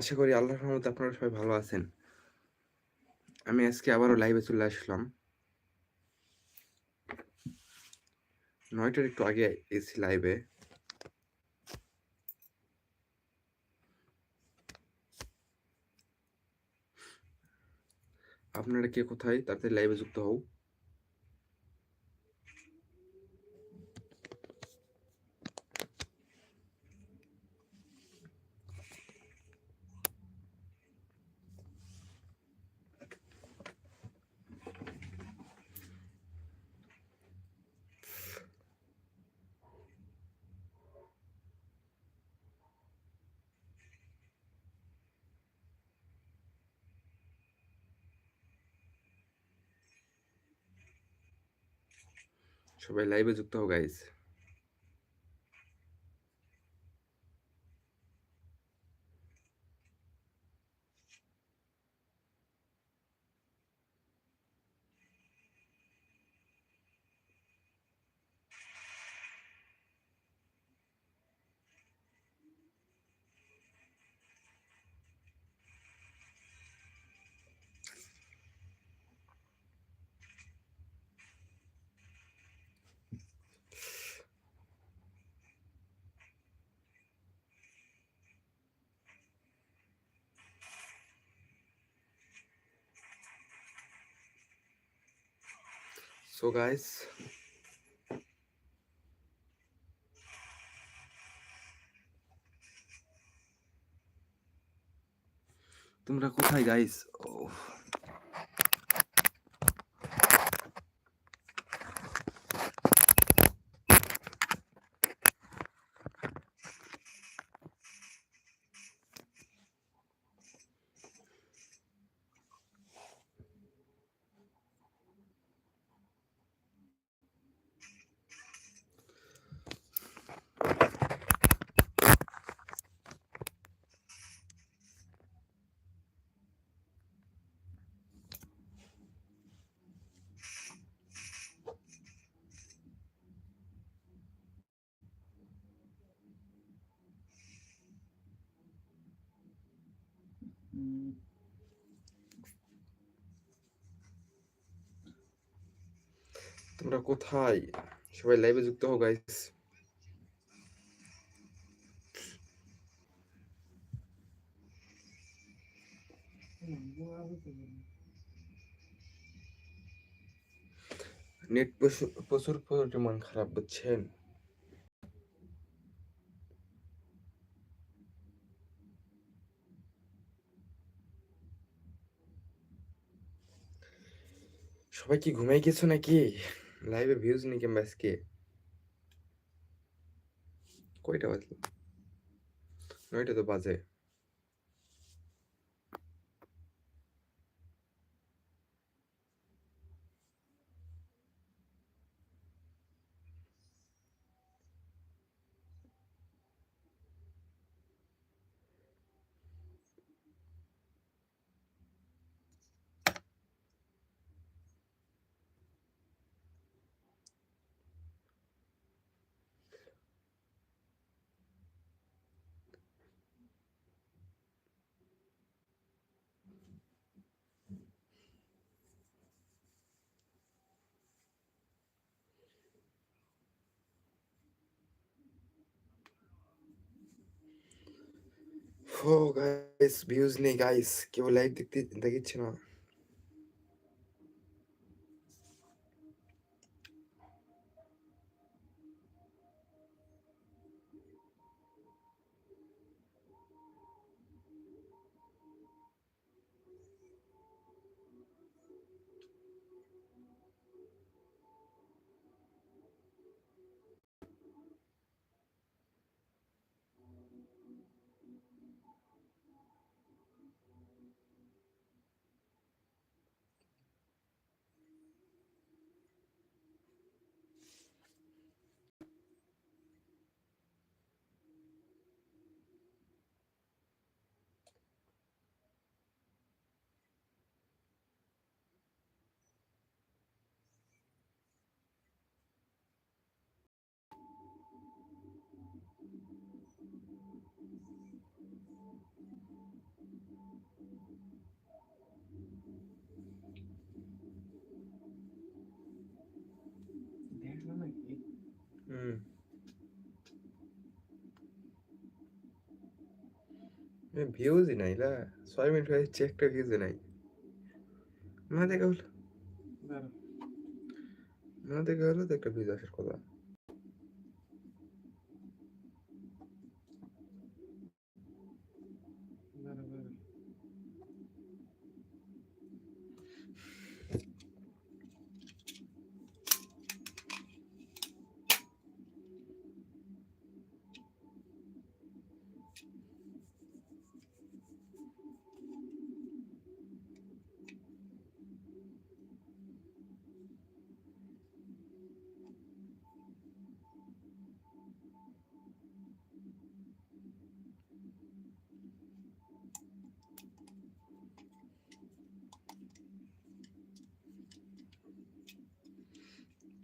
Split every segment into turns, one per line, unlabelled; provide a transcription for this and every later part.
আশা করি আল্লাহ রহমতে আপনারা সবাই ভালো আছেন। আমি আজকে আবারও লাইভে চলে আসলাম। নয়টার একটু আগে এসি লাইভে আপনারা কে কোথায়? তাড়াতাড়ি লাইভে যুক্ত হও। সবাই লাইভে যুক্ত হও গাইজ সো গাইস তোমরা কোথায় গাইস ও তোমরা কোথায়? সবাই লাইভে যুক্ত হও গাইস নেট প্রচুর প্রচুর পরিমাণ খারাপ বুঝছেন? সবাই কি ঘুমাই গেছো নাকি? লাইভে ভিউজ নেই কিংবা আজকে? কয়টা বাজলো? নয়টা তো বাজে। ও গাইস ভিউজ নেই গাইস কেউ লাইভ দেখতে দেখিচ্ছে না Hmm. ভিউজই নাই লা। ছয় মিনিট হয়ে চেক একটা ভিউজই নাই। মা দেখা হলো। মা দেখা হলো তো একটা ভিউজ আসার কথা।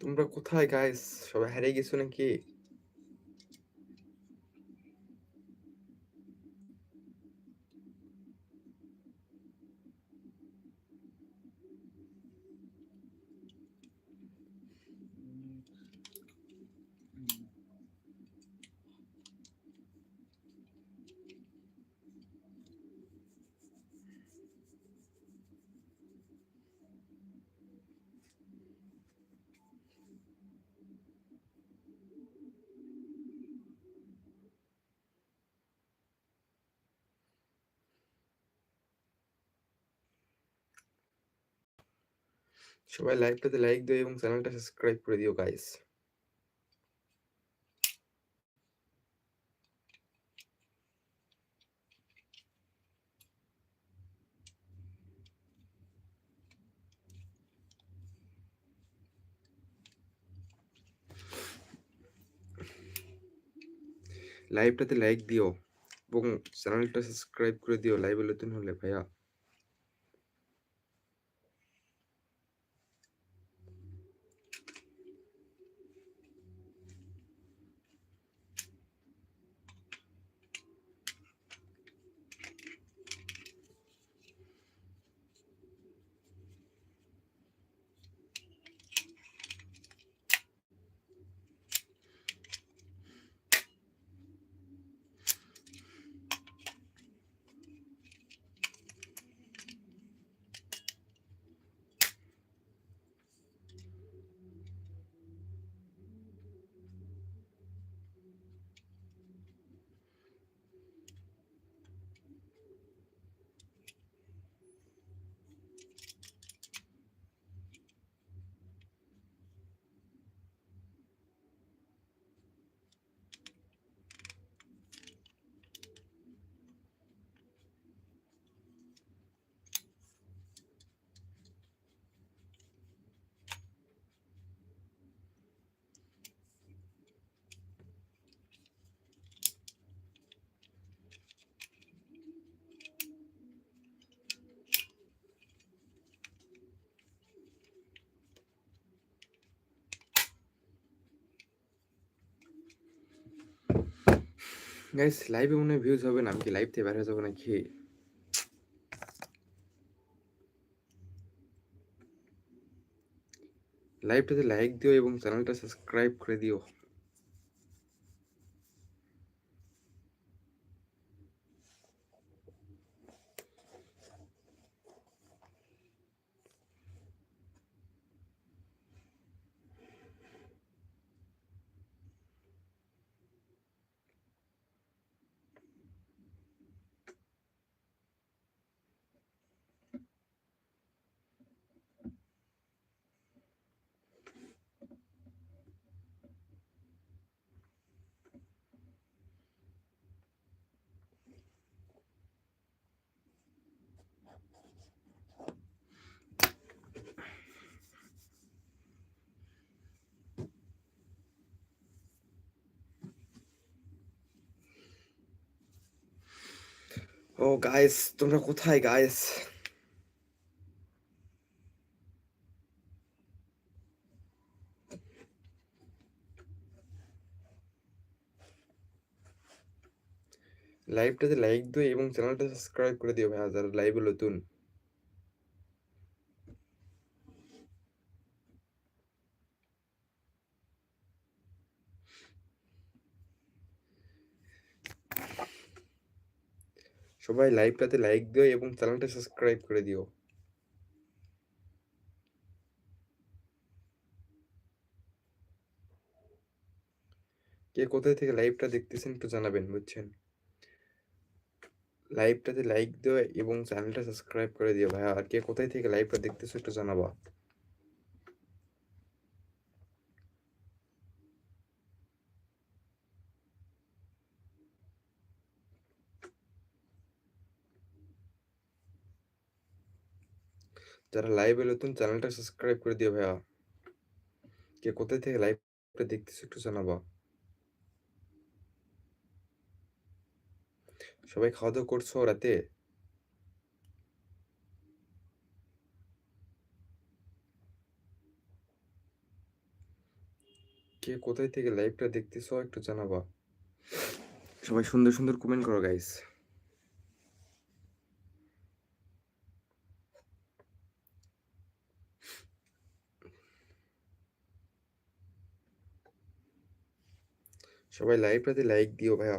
তোমরা কোথায় গাইস সবাই হারিয়ে গেছো নাকি? সবাই লাইভটাতে লাইক দিও এবং চ্যানেলটা সাবস্ক্রাইব করে দিও গাইস লাইভটাতে লাইক দিও এবং চ্যানেলটা সাবস্ক্রাইব করে দিও লাইভে নতুন হলে ভাইয়া গাইস লাইভে মনে ভিউজ হবে না। আমি কি লাইভ থেকে বের হয়ে যাব নাকি? লাইভটাতে লাইক দিও এবং চ্যানেলটা সাবস্ক্রাইব করে দিও। ও গাইস তোমরা কোথায় গাইস লাইভটাতে লাইক দিও এবং চ্যানেলটা সাবস্ক্রাইব করে দিও ভাইয়া, যারা লাইভে নতুন। সবাই লাইভটাতে লাইক দিও এবং চ্যানেলটা সাবস্ক্রাইব করে দিও। কে কোথায় থেকে লাইভটা দেখতেছেন একটু জানাবেন, বুঝছেন? লাইভটাতে লাইক দিও এবং চ্যানেলটা সাবস্ক্রাইব করে দিও ভাইয়া। আর কে কোথায় থেকে লাইভটা দেখতেছো একটু জানাবা। যারা লাইভে নতুন চ্যানেলটা সাবস্ক্রাইব করে দিও ভাইয়া। কে কোথায় থেকে লাইভটা দেখতেছো একটু জানাবা। সবাই খাওয়া দাওয়া করছ রাতে? কে কোথায় থেকে লাইভটা দেখতেছো একটু জানাবা। সবাই সুন্দর সুন্দর কমেন্ট করো গাইস সবাই লাইভটাতে লাইক দিও ভাইয়া।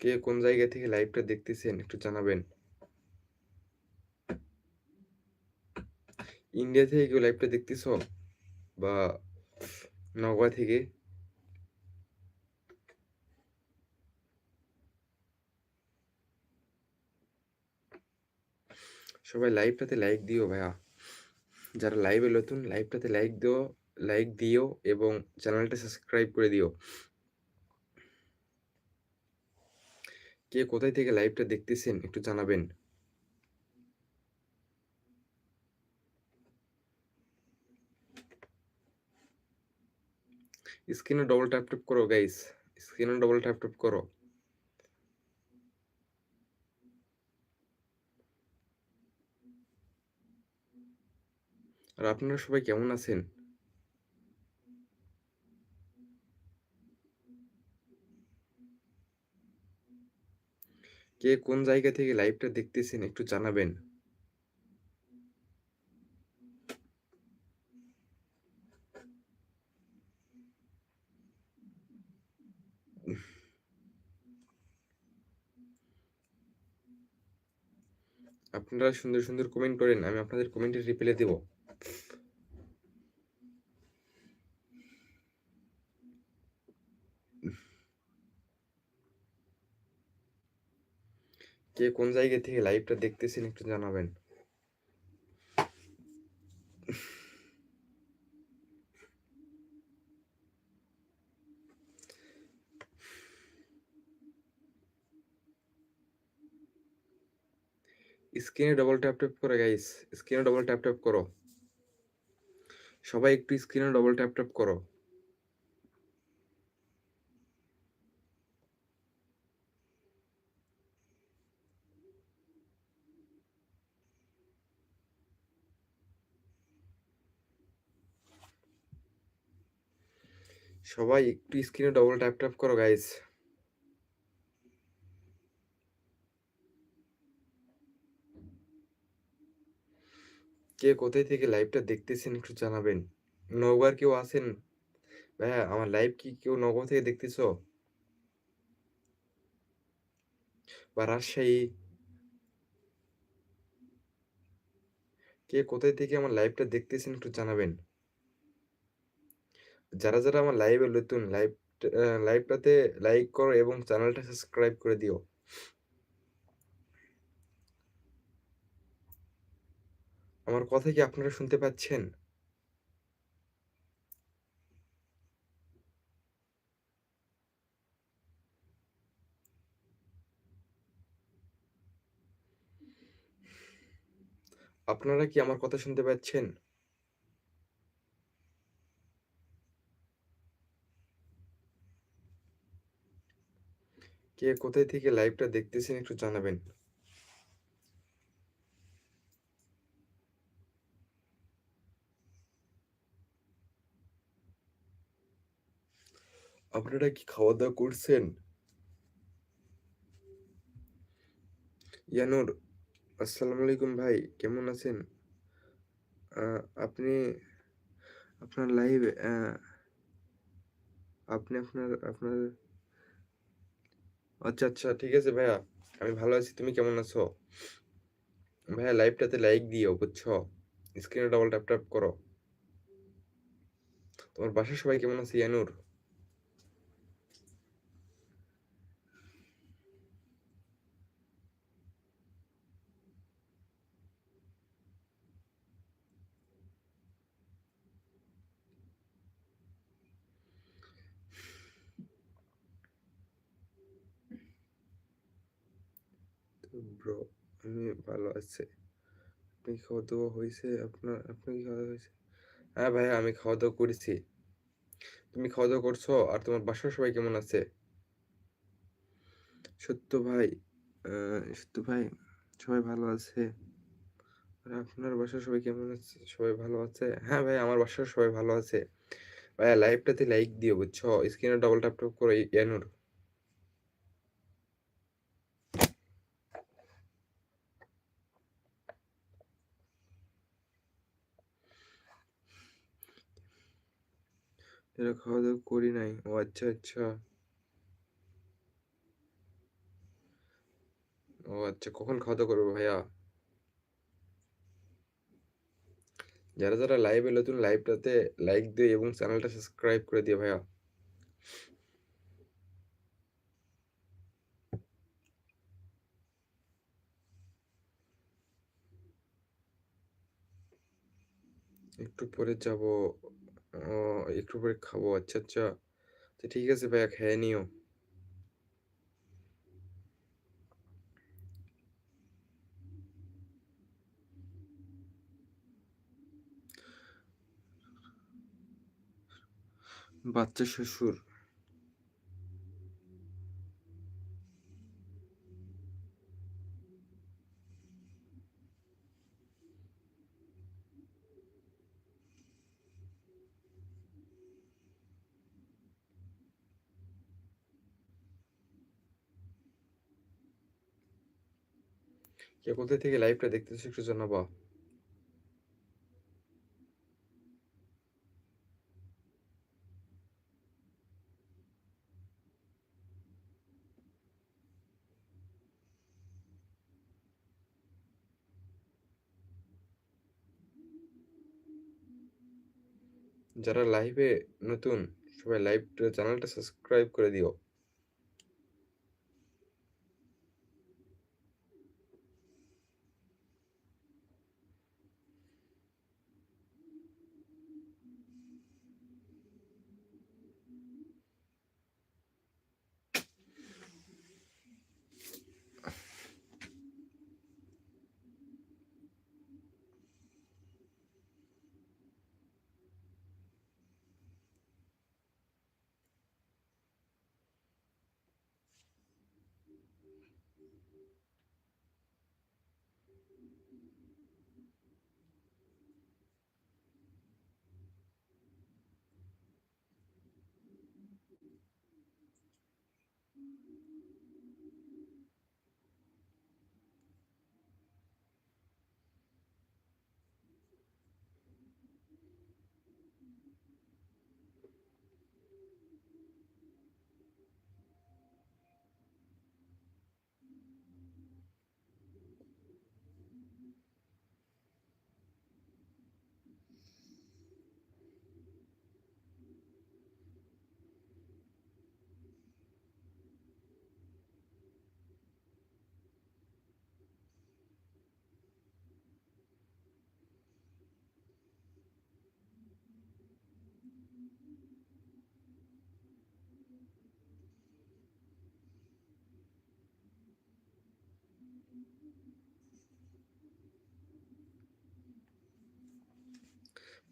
কে কোন জায়গা থেকে লাইভটা দেখতেছেন একটু জানাবেন। ইন্ডিয়া থেকে কেউ লাইভটা দেখতেছো? বা নগা থেকে? সবাই লাইভটাতে লাইক দিও ভাইয়া। যারা লাইভে নতুন লাইভটাতে লাইক দিও লাইক দিও এবং চ্যানেলটা সাবস্ক্রাইব করে দিও। কে কোথায় থেকে লাইভটা দেখতেছেন একটু জানাবেন। স্ক্রিনে ডবল ট্যাপ ট্যাপ করো গাইস স্ক্রিনে ডবল ট্যাপ ট্যাপ করো। আর আপনারা সবাই কেমন আছেন? কে কোন জায়গা থেকে লাইভটা দেখতেছেন একটু জানাবেন। আপনারা সুন্দর সুন্দর কমেন্ট করেন, আমি আপনাদের কমেন্টের রিপ্লাই দেব। কে কোন জায়গা থেকে লাইভটা দেখতেছেন একটু জানাবেন। স্ক্রিনে ডবল ট্যাপ ট্যাপ করে গাইস স্ক্রিনে ডবল ট্যাপ ট্যাপ করো। সবাই একটু স্ক্রিনে ডবল ট্যাপ ট্যাপ করো। সবাই একটু স্ক্রিনে ডবল ট্যাপ ট্যাপ করো গাইস কে কোথায় থেকে লাইভটা দেখতেছেন একটু জানাবেন। নগর কেউ আছেন? ভাইয়া, আমার লাইভ কি কেউ নগর থেকে দেখতেছো? বা রাজশাহী? কে কোথায় থেকে আমার লাইভটা দেখতেছেন একটু জানাবেন। যারা যারা আমার লাইভে নতুন লাইভ লাইভটাতে লাইক করো এবং চ্যানেলটা সাবস্ক্রাইব করে দিও। আমার কথা কি আপনারা শুনতে পাচ্ছেন? আপনারা কি আমার কথা শুনতে পাচ্ছেন? কে কোথায় থেকে লাইভটা দেখতেছেন একটু জানাবেন আপনারা কি খাওয়া দাওয়া করছেন ইয়ানুর আসসালামু আলাইকুম ভাই, কেমন আছেন? আপনি আপনার লাইভ আপনি আপনার আপনার আচ্ছা, আচ্ছা ঠিক আছে ভাইয়া। আমি ভালো আছি। তুমি কেমন আছো? ভাইয়া লাইভটাতে লাইক দিও বুঝছ? স্ক্রিনে ডাবল ট্যাপ, ট্যাপ করো। তোমার বাসার সবাই কেমন আছে ইয়ানুর? তো ব্রো আমি আছি। আপনি খাওয়া-দাওয়া হইছে? আপনার আপনার কি খাওয়া-দাওয়া হইছে? হ্যাঁ ভাইয়া আমি খাওয়া-দাওয়া করেছি। তুমি খাওয়া-দাওয়া করছ? আর তোমার বাসার সবাই কেমন আছে? সত্য ভাই, সত্য ভাই সবাই ভালো আছে। আর আপনার বাসার সবাই কেমন আছে? সবাই ভালো আছে? হ্যাঁ ভাই আমার বাসার সবাই ভালো আছে। ভাইয়া লাইভটাতে লাইক দিও বুঝছ? স্ক্রিনে ডবল ট্যাপ, ট্যাপ করে ইয়ানুর। এরা খাওয়া-দাওয়া করি নাই। ও আচ্ছা, আচ্ছা। ও আচ্ছা কখন খাওয়া-দাওয়া করবে ভাইয়া? যারা, যারা লাইভে নতুন লাইভটাতে লাইক দিও এবং চ্যানেলটা সাবস্ক্রাইব করে দিও ভাইয়া। একটু পরে যাব। ও একটু পরে খাব। আচ্ছা, আচ্ছা। তো ঠিক আছে ভাইয়া খেয়ে নিও। বাচ্চা শ্বশুর। কে কোথা থেকে লাইভটা দেখতেছো একটু জানাবা? যারা লাইভে নতুন, সবাই লাইভ চ্যানেলটা সাবস্ক্রাইব করে দিও।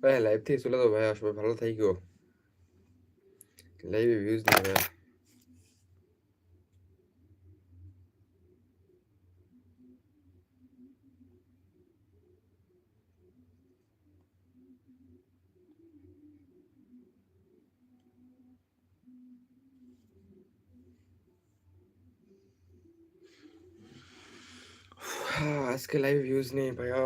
Para la pista, lo a hacer para la que yo le voy a. ভাইয়া। আজকে লাইভে ভিউজ নেই ভাইয়া